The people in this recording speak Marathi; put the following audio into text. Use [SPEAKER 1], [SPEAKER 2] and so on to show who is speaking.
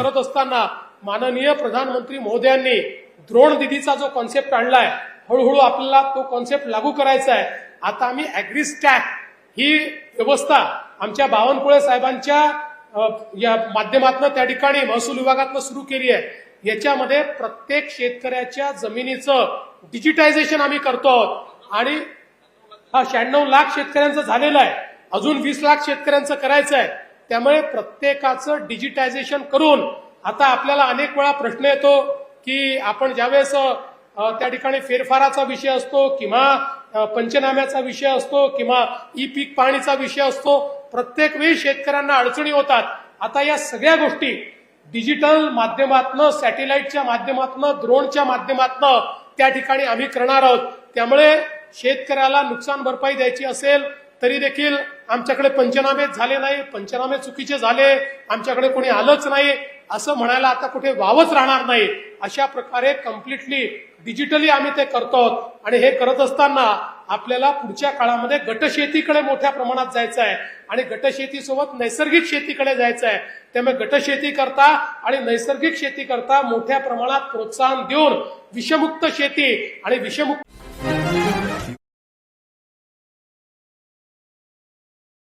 [SPEAKER 1] करत असताना माननीय प्रधानमंत्री महोदयांनी द्रोण दिदीचा जो कॉन्सेप्ट आणलाय हळूहळू आपल्याला तो कॉन्सेप्ट लागू करायचा आहे. आता आम्ही अॅग्रिस्टॅक ही व्यवस्था आमच्या बावनकुळे साहेबांच्या या माध्यमातून त्या ठिकाणी महसूल विभागातनं सुरू केली आहे. याच्यामध्ये प्रत्येक शेतकऱ्याच्या जमिनीचं डिजिटायझेशन आम्ही करतो आहोत. आणि हा शहाण्णव लाख शेतकऱ्यांचं झालेलं आहे. अजून वीस लाख शेतकऱ्यांचं करायचं आहे. त्यामुळे प्रत्येकाचं डिजिटायझेशन करून आता आपल्याला अनेक वेळा प्रश्न येतो की आपण ज्यावेळेस त्या ठिकाणी फेरफाराचा विषय असतो किंवा पंचनाम्याचा विषय असतो किंवा ई पीक पाहणीचा विषय असतो प्रत्येक वेळी शेतकऱ्यांना अडचणी होतात. आता या सगळ्या गोष्टी डिजिटल माध्यमातनं सॅटेलाइटच्या माध्यमातनं ड्रोनच्या माध्यमातनं त्या ठिकाणी आम्ही करणार आहोत. त्यामुळे शेतकऱ्याला नुकसान भरपाई द्यायची असेल तरी देखील आमच्याकडे पंचनामे झाले नाही. पंचनामे चुकीचे झाले. आमच्याकडे कोणी आलंच नाही. असं म्हणायला आता कुठे वावच राहणार नाही. अशा प्रकारे कम्प्लिटली डिजिटली आम्ही ते करतो आहोत. आणि हे करत असताना आपल्याला पुढच्या काळामध्ये गटशेतीकडे मोठ्या प्रमाणात जायचं आहे. आणि गटशेतीसोबत नैसर्गिक शेतीकडे जायचं आहे. त्यामुळे गटशेती करता आणि नैसर्गिक शेती करता मोठ्या प्रमाणात प्रोत्साहन देऊन विषमुक्त शेती आणि विषमुक्त